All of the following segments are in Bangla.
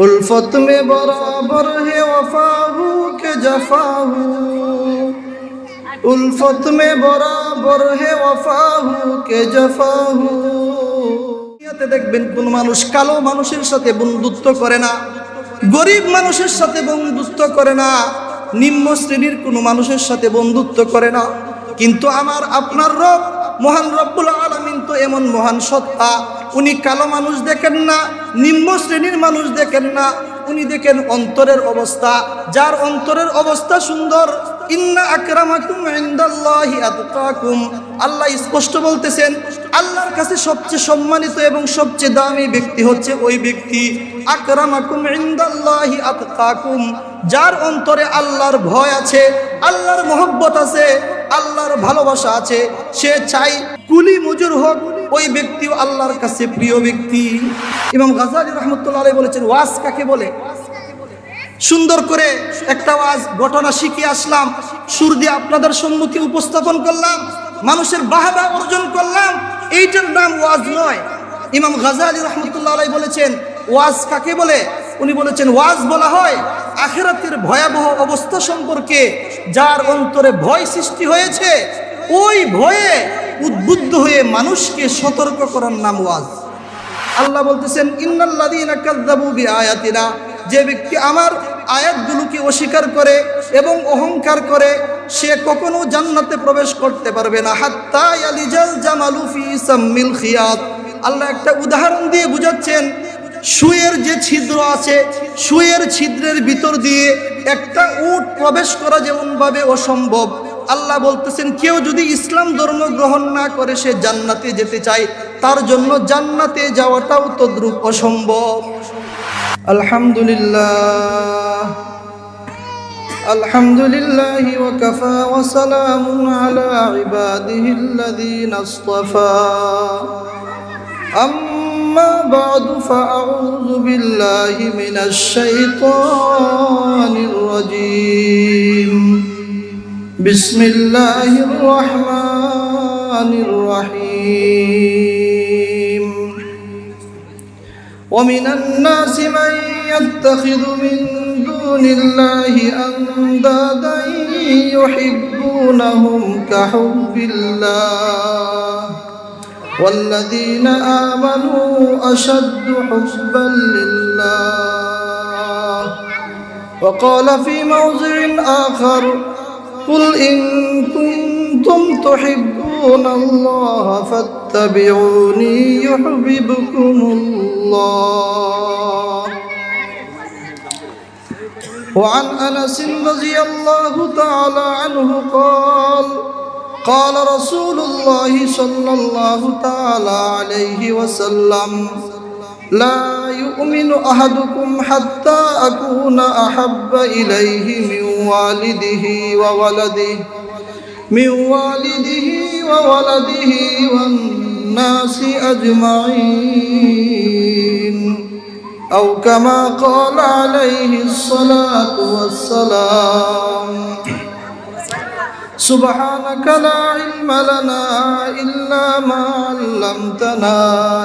उल्फत में बराबर है वफा हूँ के जफा हूँ उल्फत में बराबर है वफा हूँ के जफा हूँ দুনিয়াতে দেখবেন কোন মানুষ কালো মানুষের সাথে বন্ধুত্ব করে না গরিব মানুষের সাথে বন্ধুত্ব করে না নিম্ন শ্রেণীর কোনো মানুষের সাথে বন্ধুত্ব করে না কিন্তু আমার আপনার রব মহান রব্বুল আলমিন তো এমন মহান সত্তা উনি কালো মানুষ দেখেন না, নিম্ন শ্রেণির মানুষ দেখেন না, উনি দেখেন অন্তরের অবস্থা। যার অন্তরের অবস্থা সুন্দর আকরামাকুম আল্লাহ স্পষ্ট বলতেছেন, আল্লাহর কাছে সবচেয়ে সম্মানিত এবং সবচেয়ে দামি ব্যক্তি হচ্ছে ওই ব্যক্তি। আকরামাকুম ইনদাল্লাহি আতকাকুম। যার অন্তরে আল্লাহর ভয় আছে, আল্লাহর মহব্বত আছে, আল্লাহর ভালোবাসা আছে, সে চাই কুলি মজুর হোক ওই ব্যক্তিও আল্লাহর কাছে প্রিয় ব্যক্তি। ইমাম গাজালি রহমতুল্লাহ আলাইহি বলেছেন, ওয়াজ কাকে বলে? সুন্দর করে একটা ওয়াজ, ঘটনা শিখে আসলাম, সুর দিয়ে আপনাদের সম্মুখে উপস্থাপন করলাম, মানুষের বাহাবা অর্জন করলাম, এইটার নাম ওয়াজ নয়। ইমাম গাজা গাজালি রহমতুল্লাহ আলাই বলেছেন, ওয়াজ কাকে বলে? উনি বলেছেন, ওয়াজ বলা হয় আখেরাতের ভয়াবহ অবস্থা সম্পর্কে, যার অন্তরে ভয় সৃষ্টি হয়েছে ওই ভয়ে উদ্বুদ্ধ হয়ে মানুষকে সতর্ক করার নাম ওয়াজ। আল্লাহ বলতেছেন বিআয়াতিনা যে ব্যক্তি আমার আয়াতগুলোকে অস্বীকার করে এবং অহংকার করে, সে কখনো জান্নাতে প্রবেশ করতে পারবে না। হাত্তা আল্লাহ একটা উদাহরণ দিয়ে বুঝাচ্ছেন, সুয়ের যে ছিদ্র আছে, সুয়ের ছিদ্রের ভিতর দিয়ে একটা উট প্রবেশ করা যেমনভাবে অসম্ভব। আল্লাহ বলতেছেন কেউ যদি ইসলাম ধর্ম গ্রহণ না করে সে জান্নাতে যেতে চায় তার জন্য জান্নাতে যাওয়াটাও তদ্রুপ অসম্ভব আলহামদুলিল্লাহ الحمد لله وكفى وسلام على عباده الذين اصطفى أما بعد فأعوذ بالله من الشيطان الرجيم بسم الله الرحمن الرحيم. ومن الناس من يتخذ من دون الله أندادا يحبونهم كحب الله. والذين آمنوا أشد حبا لله. وقال في موضع آخر قل إن كنتم تحبون الله فاتبعوني يحببكم الله وعن أنس رضي الله تعالى عنه قال قال رسول الله صلى الله تعالى عليه وسلم لا يؤمن أحدكم حتى أكون أحب إليه من والده وولده من والده وولده والناس أجمعين أو كما قال عليه الصلاة والسلام سبحانك لا علم لنا إلا ما علمتنا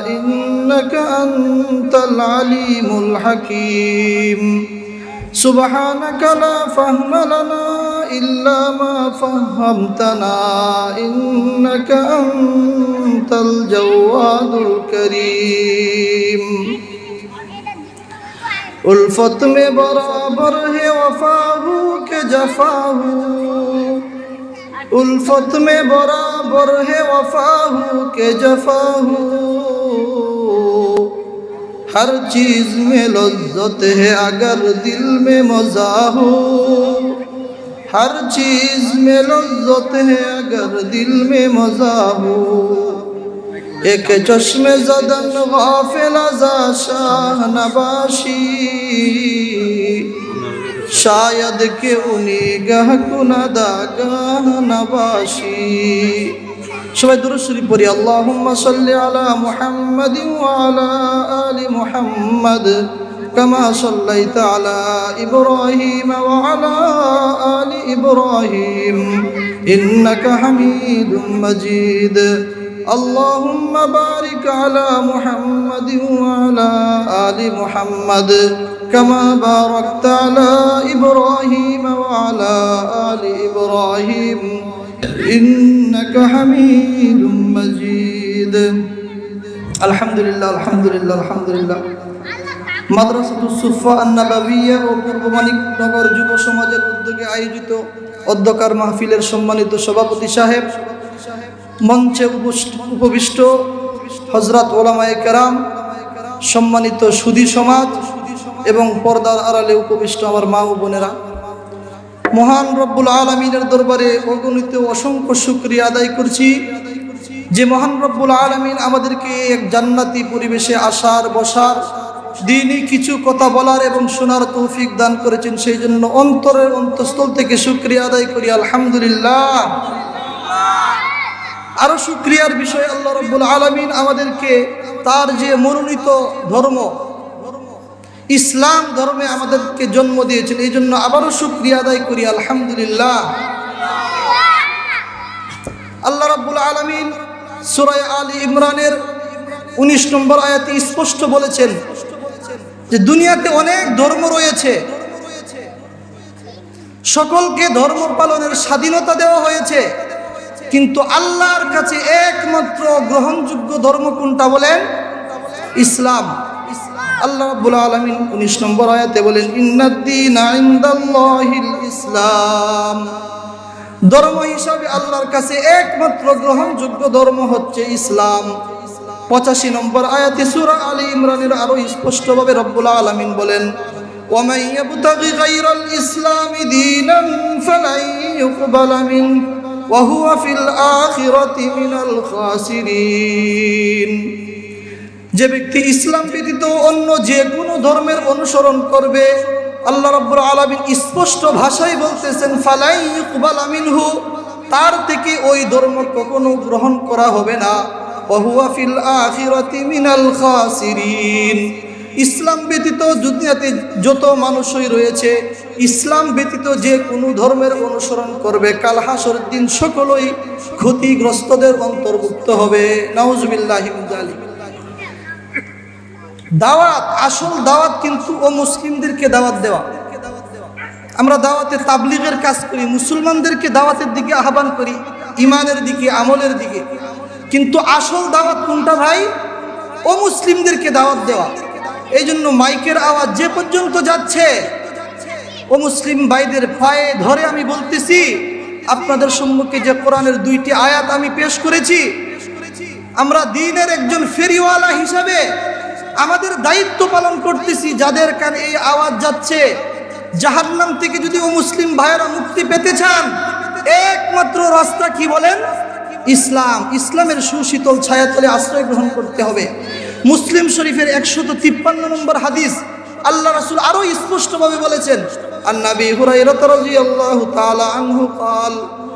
إنك أنت العليم الحكيم سبحانك لا فهم لنا إلا ما فهمتنا، إنك أنت الجواد الكريم. الفت میں برابر ہے وفا ہو کہ جفا ہو الفت میں برابر ہے وفا ہو کہ جفا ہو हर चीज़ में लज्जत है अगर दिल में मज़ा हो। हर चीज़ में लज्जत है अगर दिल में मज़ा हो। एक चश्मे जदन गाफिल शाह नबाशी शायद के उन्हीं गह कुनदा गह नबाशी। সবাই দুরুদ শরীফ পড়ি আল্লাহুম্মা সাল্লি আলা মুহাম্মাদিন ওয়া আলা আলি মুহাম্মাদ কামা সাল্লাইতা আলা ইব্রাহিম ওয়া আলা আলি ইব্রাহিম ইন্নাকা হামিদুম মাজিদ اللهم بارك على محمد وعلى آل محمد كما باركت على إبراهيم وعلى آل إبراهيم إنك حميد مجيد الحمد لله الحمد لله الحمد لله মাদ্রাসাতুল সুফা আন্নাবাবিয়া ও পূর্ব মানিকনগর যুব সমাজের উদ্যোগে আয়োজিত অধ্যকার মাহফিলের সম্মানিত সভাপতি সাহেব মঞ্চে উপস- উপবিষ্ট হজরত ওলামায়ে কেরাম সম্মানিত সুধী সমাজ এবং পর্দার আড়ালে উপবিষ্ট আমার মা ও বোনেরা মহান রব্বুল আলমিনের দরবারে অগণিত অসংখ্য শুক্রিয়া আদায় করছি যে মহান রব্বুল আলমিন আমাদেরকে এক জান্নাতি পরিবেশে আসার, বসার, দিনই কিছু কথা বলার এবং শোনার তৌফিক দান করেছেন। সেই জন্য অন্তরের অন্তঃস্থল থেকে শুক্রিয়া আদায় করি, আলহামদুলিল্লাহ। আরও শুক্রিয়ার বিষয় আল্লাহ রব্বুল আলমিন আমাদেরকে তার যে মনোনীত ধর্ম ইসলাম ধর্মে আমাদেরকে জন্ম দিয়েছেন, এই জন্য আবারও শুক্রিয়া আদায় করি, আলহামদুলিল্লাহ। আল্লাহ রাব্বুল আলমিন সুরায় আল ইমরানের উনিশ নম্বর আয়াতে স্পষ্ট বলেছেন যে দুনিয়াতে অনেক ধর্ম রয়েছে। সকলকে ধর্ম পালনের স্বাধীনতা দেওয়া হয়েছে, কিন্তু আল্লাহর কাছে একমাত্র গ্রহণযোগ্য ধর্ম কোনটা বলেন? ইসলাম। আল্লাহ রাব্বুল আলামিন 19 নম্বর আয়াতে বলেন ইন্নাদ্দীনা ইনদাল্লাহিল ইসলাম ধর্ম হিসাবে আল্লাহর কাছে একমাত্র গ্রহণযোগ্য ধর্ম হচ্ছে ইসলাম পঁচাশি নম্বর আয়াতে সূরা আলী ইমরানের আরো স্পষ্টভাবে রব্বুল আলামিন বলেন ومن يبتغ غير الإسلام دينا فلن يقبل منه وهو في الآخرة من الخاسرين যে ব্যক্তি ইসলাম ব্যতীত অন্য যে কোনো ধর্মের অনুসরণ করবে, আল্লাহ রব্বুর আলমিন স্পষ্ট ভাষায় বলতেছেন, ফালাই ইকবাল আমিনহু তার থেকে ওই ধর্ম কখনো গ্রহণ করা হবে না। ফিল আখিরাতি মিনাল খাসিরিন ইসলাম ব্যতীত দুনিয়াতে যত মানুষই রয়েছে, ইসলাম ব্যতীত যে কোনো ধর্মের অনুসরণ করবে, কাল হাসর দিন সকলই ক্ষতিগ্রস্তদের অন্তর্ভুক্ত হবে। নাউজুবিল্লাহিম জালিম দাওয়াত, আসল দাওয়াত কিন্তু ও মুসলিমদেরকে দাওয়াত দেওয়া। আমরা দাওয়াতে তাবলিগের কাজ করি, মুসলমানদেরকে দাওয়াতের দিকে আহ্বান করি ইমানের দিকে, আমলের দিকে। কিন্তু আসল দাওয়াত কোনটা ভাই? ও মুসলিমদেরকে দাওয়াত দেওয়া। এই জন্য মাইকের আওয়াজ যে পর্যন্ত যাচ্ছে, ও মুসলিম ভাইদের পায়ে ধরে আমি বলতেছি, আপনাদের সম্মুখে যে কোরআনের দুইটি আয়াত আমি পেশ করেছি, আমরা দিনের একজন ফেরিওয়ালা হিসাবে আমাদের দায়িত্ব পালন করতেছি যাদের কানে এই আওয়াজ যাচ্ছে। জাহান্নাম থেকে যদি ও মুসলিম ভাইয়েরা মুক্তি পেতে চান, একমাত্র রাস্তা কি বলেন? ইসলাম। ইসলামের সুশীতল ছায়াতলে আশ্রয় গ্রহণ করতে হবে। মুসলিম শরীফের একশত তিপ্পান্ন নম্বর হাদিস আল্লাহ রাসুল আরও স্পষ্টভাবে বলেছেন আর নাবি হুরাই রতরাজি আল্লাহ তালা আনহু কাল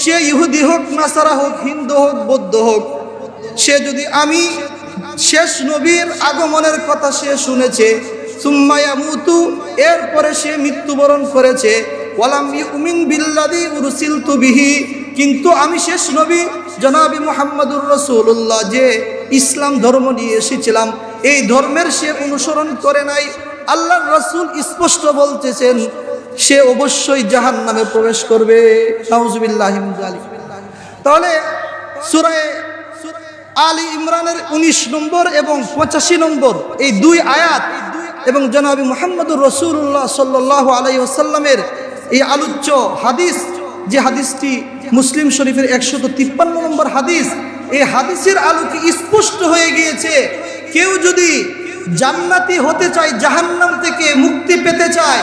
সে ইহুদি হোক, নাসারা হোক, হিন্দু হোক, বৌদ্ধ হোক, সে যদি আমি শেষ নবীর আগমনের কথা সে শুনেছে, সুম্মায়া মুতু, এরপরে সে মৃত্যুবরণ করেছে, ওয়ালাম ইউমিন বিল্লাদি উরসিলতু বিহি, কিন্তু আমি শেষ নবী জনাবি মোহাম্মদুর রসুল্লাহ যে ইসলাম ধর্ম নিয়ে এসেছিলাম, এই ধর্মের সে অনুসরণ করে নাই। আল্লাহ রসুল স্পষ্ট বলতেছেন সে অবশ্যই জাহান নামে প্রবেশ করবে। তাহলে সুরায় আলী ইমরানের ১৯ নম্বর এবং পঁচাশি নম্বর এই দুই আয়াত এবং জনাবি মোহাম্মদুর রসুল্লাহ সাল্লাহ আলাই ওসাল্লামের এই আলোচ্য হাদিস, যে হাদিসটি মুসলিম শরীফের একশত তিপ্পান্ন নম্বর হাদিস, এই হাদিসের আলোকে স্পষ্ট হয়ে গিয়েছে, কেউ যদি জান্নাতি হতে চায়, জাহান্নাম থেকে মুক্তি পেতে চায়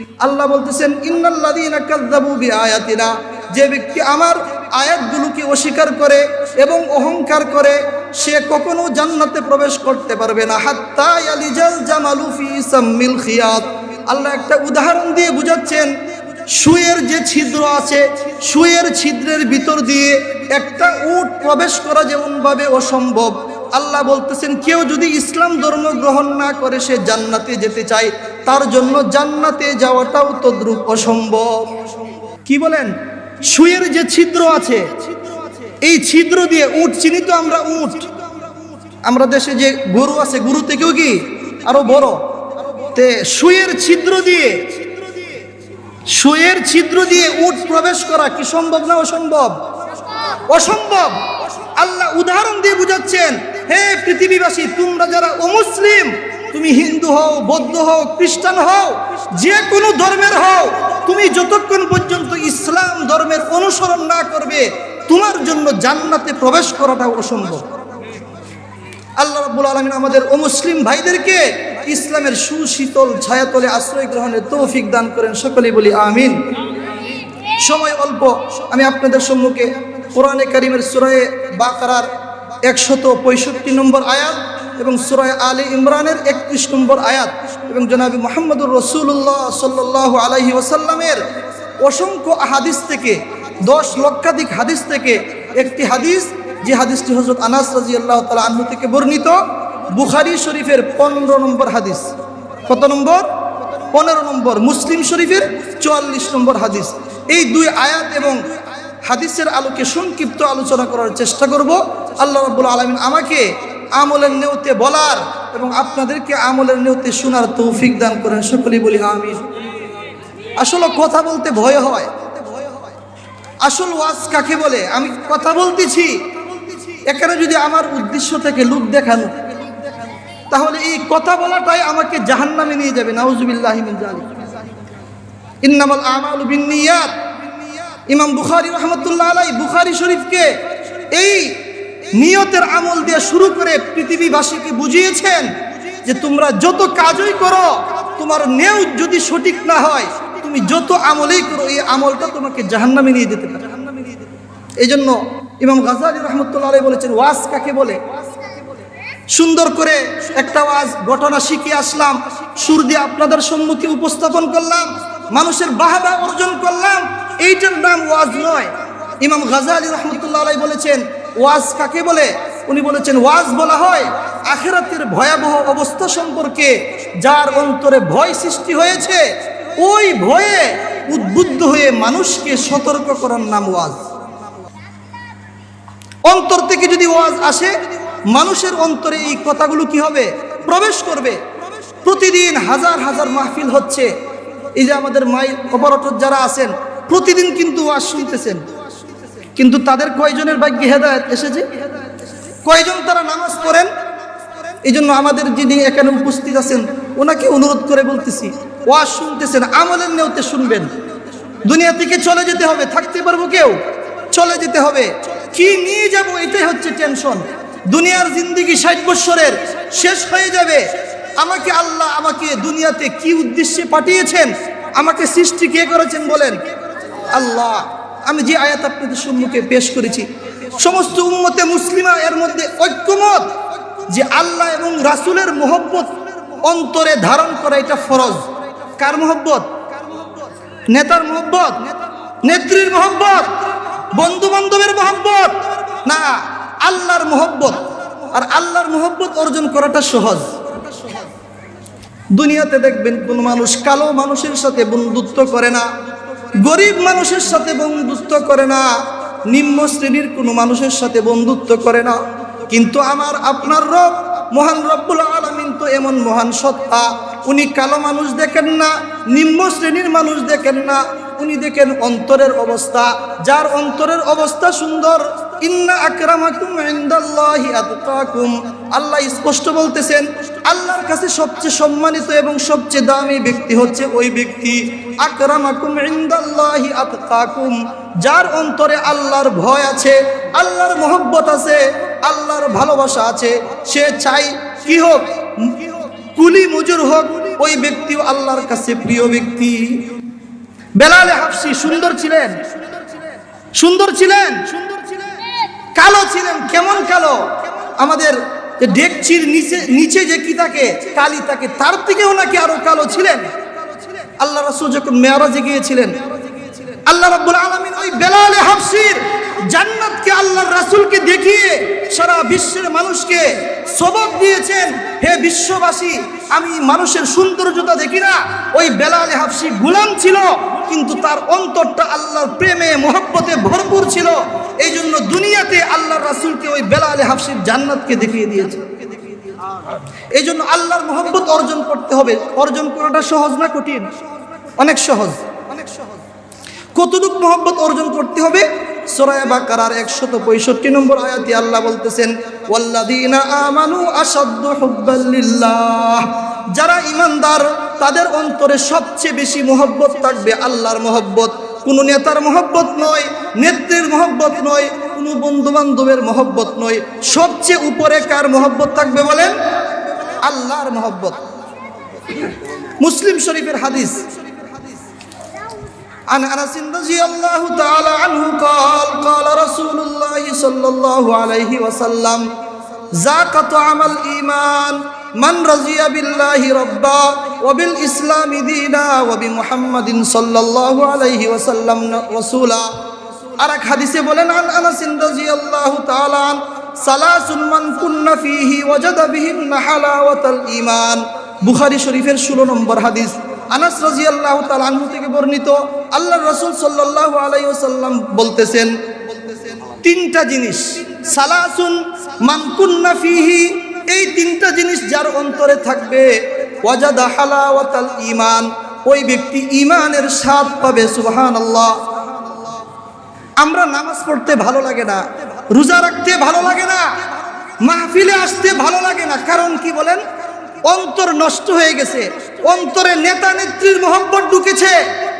আল্লাহ বলতেছেন বিআয়াতিনা যে ব্যক্তি আমার আয়াতগুলোকে অস্বীকার করে এবং অহংকার করে, সে কখনো জান্নাতে প্রবেশ করতে পারবে না। হাত্তা ইয়ালিজাল জামালু ফি সাম্মিল খিয়াত। আল্লাহ একটা উদাহরণ দিয়ে বুঝাচ্ছেন, সুয়ের যে ছিদ্র আছে, সুয়ের ছিদ্রের ভিতর দিয়ে একটা উট প্রবেশ করা যেমনভাবে অসম্ভব। আল্লাহ বলতেছেন, কেউ যদি ইসলাম ধর্ম গ্রহণ না করে সে জান্নাতে যেতে চায়, তার জন্য জান্নাতে যাওয়াটাও তদ্রুপ অসম্ভব। কি বলেন? সুয়ের যে ছিদ্র আছে, এই ছিদ্র দিয়ে উট চিনি তো আমরা উট। আমরা দেশে যে গরু আছে, গরু থেকেও কি আরও বড়? তে সুয়ের ছিদ্র দিয়ে, সুয়ের ছিদ্র দিয়ে উট প্রবেশ করা কি সম্ভব না অসম্ভব? অসম্ভব। আল্লাহ উদাহরণ দিয়ে বুঝাচ্ছেন হে পৃথিবীবাসী, তোমরা যারা অমুসলিম, তুমি হিন্দু হও, বৌদ্ধ হও, খ্রিস্টান হও যে কোনো ধর্মের হও, তুমি যতক্ষণ পর্যন্ত ইসলাম ধর্মের অনুসরণ না করবে, তোমার জন্য জান্নাতে প্রবেশ করাটা অসম্ভব। আল্লাহ রাব্বুল আলমিন আমাদের অমুসলিম ভাইদেরকে ইসলামের সুশীতল ছায়াতলে আশ্রয় গ্রহণের তৌফিক দান করেন, সকলেই বলি আমিন। সময় অল্প, আমি আপনাদের সম্মুখে কোরআনে কারিমের সুরায়ে বাকারার একশত পঁয়ষট্টি নম্বর আয়াত এবং সুরায় আলী ইমরানের একত্রিশ নম্বর আয়াত এবং জনাবি মোহাম্মদুর রসুল্লাহ সাল্লাহ আলহি ওসাল্লামের অসংখ্য হাদিস থেকে, দশ লক্ষাধিক হাদিস থেকে একটি হাদিস, যে হাদিসটি হজরত আনাস রাজি আল্লাহ তালা আহ্ন থেকে বর্ণিত, বুখারি শরীফের পনেরো নম্বর হাদিস। কত নম্বর? পনেরো নম্বর, মুসলিম শরীফের চুয়াল্লিশ নম্বর হাদিস। এই দুই আয়াত এবং হাদিসের আলোকে সংক্ষিপ্ত আলোচনা করার চেষ্টা করব। আল্লাহ রাব্বুল আলমিন আমাকে আমলের নেওতে বলার এবং আপনাদেরকে আমলের নেওতে শোনার তৌফিক দান করেন। সকলেই বলি আমি আসলে কথা বলতে ভয় হয়। আসল ওয়াজ কাকে বলে? আমি কথা বলতেছি। এখানে যদি আমার উদ্দেশ্য থেকে লুক দেখানো, তাহলে এই কথা বলাটাই আমাকে জাহান্নামে নিয়ে যাবে। নাউজুবিল্লাহ ইন্নামাল আমালু বিন্নিয়াত ইমাম বুখারি রাহমাতুল্লাহ আলাই বুখারি শরীফকে এই নিয়তের আমল দিয়ে শুরু করে পৃথিবীবাসীকে বুঝিয়েছেন যে তোমরা যত কাজই করো, তোমার নেও যদি সঠিক না হয়, তুমি যত আমলেই করো, এই আমলটা তোমাকে জাহান্নামে নিয়ে যেতে পারে। এই জন্য ইমাম গাজালি রহমতুল্লাহ আলাই বলেছেন, ওয়াজ কাকে বলে? সুন্দর করে একটা ওয়াজ, ঘটনা শিখে আসলাম, সুর দিয়ে আপনাদের সম্মুখে উপস্থাপন করলাম। মানুষের বাহাবা অর্জন করলাম, এইটার নাম ওয়াজ নয়। ইমাম গাজালি রহমতুল্লাহ বলেছেন, ওয়াজ কাকে বলে? উনি বলেছেন, ওয়াজ বলা হয় আখেরাতের ভয়াবহ অবস্থা সম্পর্কে যার অন্তরে ভয় সৃষ্টি হয়েছে, ওই ভয়ে উদ্বুদ্ধ হয়ে মানুষকে সতর্ক করার নাম ওয়াজ। অন্তর থেকে যদি ওয়াজ আসে, মানুষের অন্তরে এই কথাগুলো কি হবে? প্রবেশ করবে। প্রতিদিন হাজার হাজার মাহফিল হচ্ছে। এই যে আমাদের মাই অপারেটর যারা আছেন, প্রতিদিন কিন্তু ওয়াজ শুনতেছেন। কিন্তু তাদের কয়জনের ভাগ্যে হেদায়ত এসেছে? কয়জন তারা নামাজ পড়েন? এই জন্য আমাদের যিনি এখানে উপস্থিত আছেন, ওনাকে অনুরোধ করে বলতেছি, ওয়াজ শুনতেছেন, আমলের নেওতে শুনবেন। দুনিয়া থেকে চলে যেতে হবে, থাকতে পারব কেউ? চলে যেতে হবে। কি নিয়ে যাব এটাই হচ্ছে টেনশন দুনিয়ার জিন্দিগি ষাট বৎসরের, শেষ হয়ে যাবে। আমাকে আল্লাহ আমাকে দুনিয়াতে কি উদ্দেশ্যে পাঠিয়েছেন? আমাকে সৃষ্টি কে করেছেন বলেন? আল্লাহ। আমি যে আয়াত আপনাদের সম্মুখে পেশ করেছি। সমস্ত উম্মতে মুসলিমা এর মধ্যে ঐক্যমত যে আল্লাহ এবং রাসুলের মোহব্বত অন্তরে ধারণ করা এটা ফরজ। কার মোহব্বত? নেতার মোহব্বত? নেত্রীর মোহব্বত? বন্ধু বান্ধবের মোহব্বত? না, আল্লাহর মোহব্বত। আর আল্লাহর মোহব্বত অর্জন করাটা সহজ। দুনিয়াতে দেখবেন কোন মানুষ কালো মানুষের সাথে বন্ধুত্ব করে না, গরিব মানুষের সাথে বন্ধুত্ব করে না, নিম্ন শ্রেণির কোনো মানুষের সাথে বন্ধুত্ব করে না। কিন্তু আমার, আপনার রব, মহান রব্বুল আলমিন তো এমন মহান সত্তা। উনি কালো মানুষ দেখেন না, নিম্ন শ্রেণির মানুষ দেখেন না, উনি দেখেন অন্তরের অবস্থা। যার অন্তরের অবস্থা সুন্দর ইন্না আকরামাকুম ইনদাল্লাহি আতকাকুম। আল্লাহ স্পষ্ট বলতেছেন, আল্লাহর কাছে সবচেয়ে সম্মানিত এবং সবচেয়ে দামি ব্যক্তি হচ্ছে ওই ব্যক্তি। আকরামাকুম ইনদাল্লাহি আতকাকুম। যার অন্তরে আল্লাহর ভয় আছে, আল্লাহর মোহব্বত আছে, আল্লাহর ভালোবাসা আছে, সে চাই কি হোক, কুলি মজুর হোক, ওই ব্যক্তিও আল্লাহর কাছে প্রিয় ব্যক্তি। বেলালে হাফসি সুন্দর ছিলেন। সুন্দর ছিলেন? সুন্দর ছিলেন? কালো ছিলেন, কেমন কালো? আমাদের ডেকচির নিচে নিচে যে কি থাকে, কালি থাকে তার থেকেও নাকি আরও কালো ছিলেন। আল্লাহ রসুল যখন মেয়ারাজে গিয়েছিলেন আল্লাহ রাব্বুল আলামিন ওই বেলালে হাফসির জান্নাতকে আল্লাহর রাসূলকে দেখিয়ে সারা বিশ্বের মানুষকে সবক দিয়েছেন, হে বিশ্ববাসী, আমি মানুষের সৌন্দর্যতা দেখি না। ওই বেলালে হাফসি গুলাম ছিল, কিন্তু তার অন্তরটা আল্লাহর প্রেমে, মহব্বতে ভরপুর ছিল। এই জন্য দুনিয়াতে আল্লাহর রাসূলকে ওই বেলালে হাফসির জান্নাতকে দেখিয়ে দিয়েছে। এই জন্য আল্লাহর মোহব্বত অর্জন করতে হবে। অর্জন করাটা সহজ না কঠিন? অনেক সহজ। কতটুক মোহব্বত অর্জন করতে হবে? সোরায় বাকারার একশত পঁয়ষট্টি নম্বর আয়াতি আল্লাহ বলতেছেন ওয়াল্লাদিনা আমানু আসাদ্দু হুব্বাল্লিল্লাহ যারা ইমানদার তাদের অন্তরে সবচেয়ে বেশি মোহব্বত থাকবে আল্লাহর মোহব্বত। কোনো নেতার মোহব্বত নয়, নেত্রীর মোহব্বত নয়, কোনো বন্ধু বান্ধবের মোহব্বত নয়। সবচেয়ে উপরে কার মোহব্বত থাকবে বলেন? আল্লাহর মোহব্বত। মুসলিম শরীফের হাদিস عن انس رضي الله تعالى عنه قال قال رسول الله صلى الله عليه وسلم ذاق طعم الايمان من رضي بالله ربا وبالاسلام دينا وبمحمد صلى الله عليه وسلم رسولا আরেক হাদিসে বলেন আন আনাস রাদিয়াল্লাহু তাআলা আন সালাসুন মান কুন্না ফীহি ওয়াজাদা বিহিন্না হালাওয়াতাল ঈমান বুখারী শরীফের 16 নম্বর হাদিস আনাস রাদিয়াল্লাহু তাআলা আনহু থেকে বর্ণিত আল্লাহর রাসূল সাল্লাল্লাহু আলাইহি ওয়াসাল্লাম বলতেছেন, তিনটা জিনিস, সালাসুন মান কুন্না ফীহি, এই তিনটা জিনিস যার অন্তরে থাকবে, ওয়াজাদা হালাওয়াতাল ঈমান, ওই ব্যক্তি ঈমানের স্বাদ পাবে, সুবহানাল্লাহ। আমরা নামাজ পড়তে ভালো লাগে না, রোজা রাখতে ভালো লাগে না, মাহফিলে আসতে ভালো লাগে না, কারণ কি বলেন? অন্তর নষ্ট হয়ে গেছে। অন্তরে নেতা নেত্রীর মোহব্বত ঢুকেছে,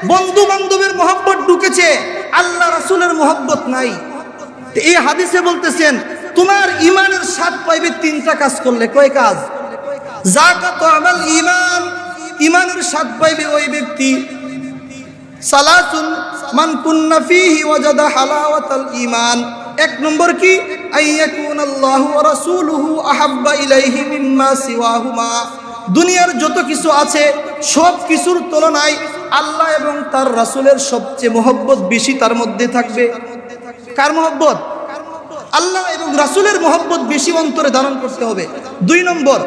বন্ধু বান্ধবের মোহব্বত ঢুকেছে, আল্লাহ রাসুলের মোহব্বত নাই। এই হাদিসে বলতেছেন, তোমার ইমানের স্বাদ পাইবে তিনটা কাজ করলে। কয় কাজ? জাকাত আমাল ইমান ইমানের স্বাদ পাইবে ওই ব্যক্তি। সালাসুন মান কুন্না ওয়াজাদা হালাওয়াতাল ঈমান। এক নম্বর কি? দুনিয়ার যত কিছু আছে, সব কিছুর তুলনায় আল্লাহ এবং তার রাসূলের সবচেয়ে মহব্বত বেশি তার মধ্যে থাকবে। কার মহব্বত? আল্লাহ এবং রাসূলের মহব্বত বেশি অন্তরে ধারণ করতে হবে। দুই নম্বর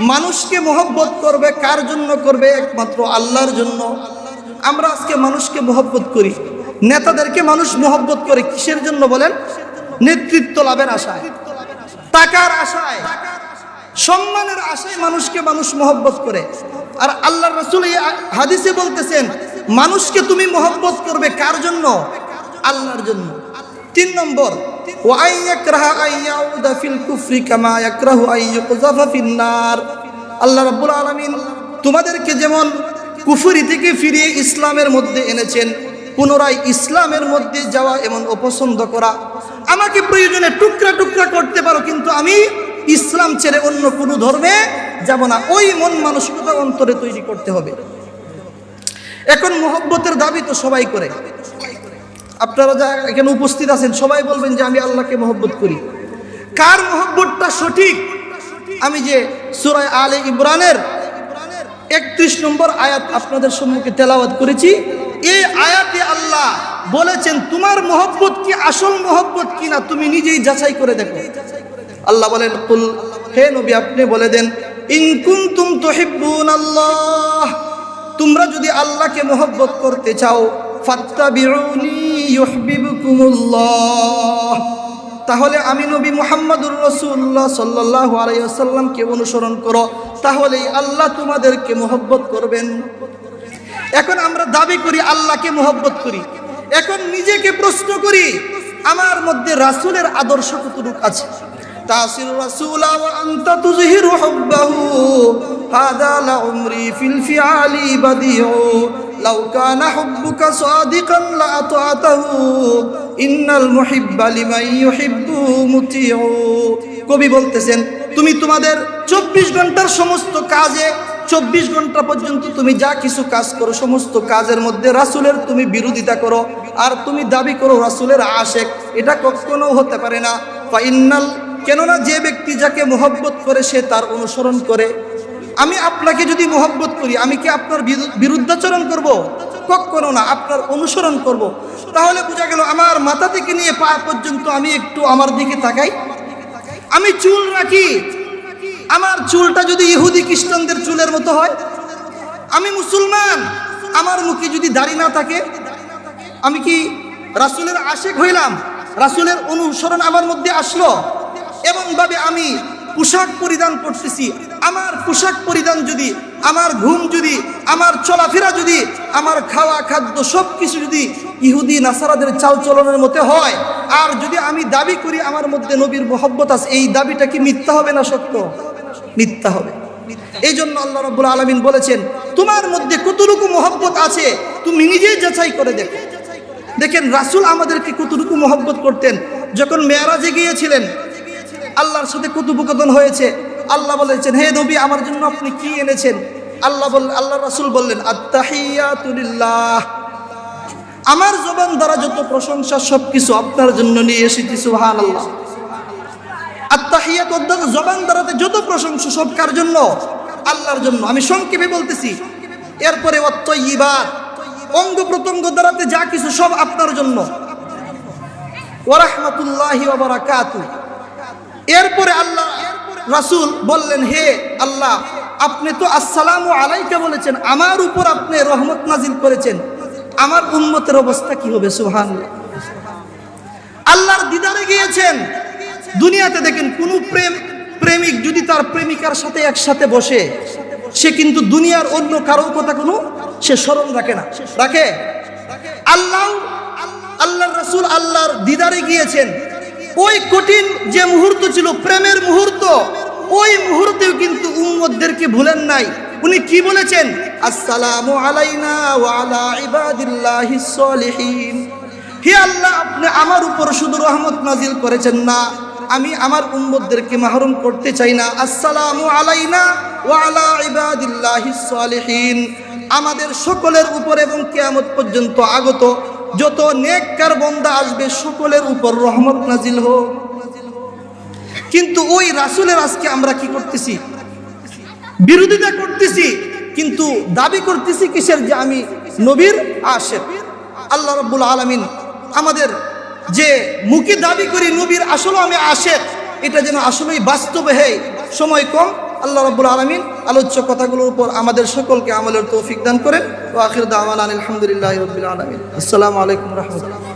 মানুষকে মহব্বত করবে, কার জন্য করবে? একমাত্র আল্লাহর জন্য। আমরা আজকে মানুষকে মহব্বত করি। নেতাদেরকে মানুষ মহব্বত করে কিসের জন্য বলেন? নেতৃত্ব লাভের আশায়। টাকার আশায়। সম্মানের আশায় মানুষকে মানুষ মহব্বত করে। আর আল্লাহ রসুল হাদিসে বলতেছেন, মানুষকে তুমি মহব্বত করবে কার জন্য? আল্লাহর জন্য। তিন নম্বর আল্লাহ রবুল আলমিন তোমাদেরকে যেমন কুফরি থেকে ফিরিয়ে ইসলামের মধ্যে এনেছেন, পুনরায় ইসলামের মধ্যে যাওয়া এমন অপছন্দ করা। আমাকে প্রয়োজনে টুকরা টুকরা করতে পারো, কিন্তু আমি ইসলাম ছেড়ে অন্য কোনো ধর্মে যাব না। ওই মন মানসিকতা অন্তরে তৈরি করতে হবে। এখন মোহব্বতের দাবি তো সবাই করে। আপনারা যা এখানে উপস্থিত আছেন, সবাই বলবেন যে আমি আল্লাহকে মহব্বত করি। কার মহব্বতটা সঠিক? আমি যে সুরায় আলে ইমরানের একত্রিশ নম্বর আয়াত আপনাদের সম্মুখে তেলাওয়াত করেছি। এই আয়াতে আল্লাহ বলেছেন, তোমার মহব্বত কি? আসল মহব্বত কি না? তুমি নিজেই যাচাই করে দেখো। আল্লাহ বলেন, কুল, হে নবী, আপনি বলে দেন ইনকুম তুম তোহিব্বুন আল্লাহ তোমরা যদি আল্লাহকে মহব্বত করতে চাও, ফাত্তাবিউনি ইউহিব্বুকুমুল্লাহ। তাহলে আমি নবী মুহাম্মদুর রাসূলুল্লাহ সাল্লাল্লাহু আলাইহি ওয়াসাল্লামকে অনুসরণ করো, তাহলেই আল্লাহ তোমাদেরকে মোহব্বত করবেন। এখন আমরা দাবি করি আল্লাহকে মোহব্বত করি। এখন নিজেকে প্রশ্ন করি, আমার মধ্যে রাসূলের আদর্শ কতটুকু আছে? তাসির উমরি কানা হুব্বুকা সাদিকান লা আতাতাহু। ইন্নাল মুহিব্বা লিমান ইউহিব্বু মুতিউ। কবি বলতেছেন, তুমি তোমাদের চব্বিশ ঘণ্টার সমস্ত কাজে, চব্বিশ ঘণ্টা পর্যন্ত তুমি যা কিছু কাজ করো, সমস্ত কাজের মধ্যে রাসুলের তুমি বিরোধিতা করো, আর তুমি দাবি করো রাসুলের আশেক। এটা কখনো হতে পারে না। কেননা যে ব্যক্তি যাকে মোহব্বত করে সে তার অনুসরণ করে। আমি আপনাকে যদি মোহব্বত করি, আমি কি আপনার বিরু- বিরুদ্ধাচরণ করব? কখনো না, আপনার অনুসরণ করব। তাহলে বোঝা গেল আমার মাথা থেকে নিয়ে পা পর্যন্ত আমি একটু আমার দিকে তাকাই। আমি চুল রাখি। আমার চুলটা যদি ইহুদি খ্রিস্টানদের চুলের মতো হয়, আমি মুসলমান। আমার মুখে যদি দাড়ি না থাকে, আমি কি রাসুলের আশেক হইলাম? রাসুলের অনুসরণ আমার মধ্যে আসলো। এবং ভাবে আমি পোশাক পরিধান করতেছি। আমার পোশাক পরিধান যদি, আমার ঘুম যদি, আমার চলাফেরা যদি, আমার খাওয়া, খাদ্য সব কিছু যদি ইহুদি, নাসারাদের চালচলনের মতে হয়, আর যদি আমি দাবি করি আমার মধ্যে নবীর মোহব্বত আছে, এই দাবিটা কি মিথ্যা হবে না সত্য? মিথ্যা হবে। এই জন্য আল্লাহ রব্বুল আলমিন বলেছেন, তোমার মধ্যে কতটুকু মোহব্বত আছে, তুমি নিজেই যাচাই করে দেখো। দেখেন, রাসূল আমাদেরকে কতটুকু মোহব্বত করতেন, যখন মেয়ারাজে গিয়েছিলেন, আল্লাহর সাথে কথোপকথন হয়েছে আল্লাহ বলেছেন, হে নবী, আমার জন্য আপনি কি এনেছেন? আল্লাহ বল, আল্লাহ রাসূল বললেন আত্তাহিয়াতুলিল্লাহ আমার জবান দ্বারা যত প্রশংসা, সবকিছু আপনার জন্য নিয়ে এসেছি, সুবহানাল্লাহ। আত্মাহিয়াত অর্থাৎ জবান দ্বারাতে যত প্রশংসা, সব কার জন্য? আল্লাহর জন্য। আমি সংক্ষেপে বলতেছি, এরপরে অত্যইবাত অঙ্গ প্রত্যঙ্গ দ্বারাতে যা কিছু, সব আপনার জন্য। ওরাহমাতুল্লাহি ওবারাকাতু এরপরে আল্লাহ রাসূল বললেন, হে আল্লাহ, আপনি তো আসসালামু আলাইকে বলেছেন, আমার উপর আপনি রহমত নাজিল করেছেন। আমার উন্মতের অবস্থা কি হবে, সুবহানাল্লাহ? আল্লাহর দিদারে গিয়েছেন। দুনিয়াতে দেখেন, কোন প্রেম, প্রেমিক যদি তার প্রেমিকার সাথে একসাথে বসে, সে কিন্তু দুনিয়ার অন্য কারোর কথা কোনো, সে স্মরণ রাখে না। রাখে? আল্লাহ, আল্লাহর রাসূল আল্লাহর দিদারে গিয়েছেন। ওই কঠিন যে মুহূর্ত ছিল, প্রেমের মুহূর্ত, ওই মুহূর্তেও কিন্তু উম্মদদেরকে ভুলেন নাই। উনি কি বলেছেন? আসসালামু আলাইনা ওয়া আলা ইবাদিল্লাহিস সলিহিন। হে আল্লাহ, আপনি আমার উপর শুধু রহমত নাজিল করেছেন না, আমি আমার উম্মতদেরকে মাহরুম করতে চাই না। আসসালামু আলাইনা ওয়া আলা ইবাদিল্লাহিস সালিহিন। আমাদের সকলের উপর এবং কিয়ামত পর্যন্ত আগত। যত নেককার বন্দা আসবে, সকলের উপর রহমত নাজিল হোক। কিন্তু ওই রাসুলের আজকে আমরা কি করতেছি? বিরোধিতা করতেছি, কিন্তু দাবি করতেছি কিসের? যে আমি নবীর আশেক। আল্লাহ রব্বুল আলমিন আমাদের যে মুখে দাবি করি, নবীর আসলে আমি আশেক, এটা যেন আসলেই বাস্তবে, হেই, সময় কম। আল্লাহ রব্বুল আলমিন আলোচ্য কথাগুলোর উপর আমাদের সকলকে আমলের তৌফিক দান করেন। ও আখির দাওয়ান আলহামদুলিল্লাহ রবিল আলমিন। আসসালামু আলাইকুম রহমতুল্লাহ।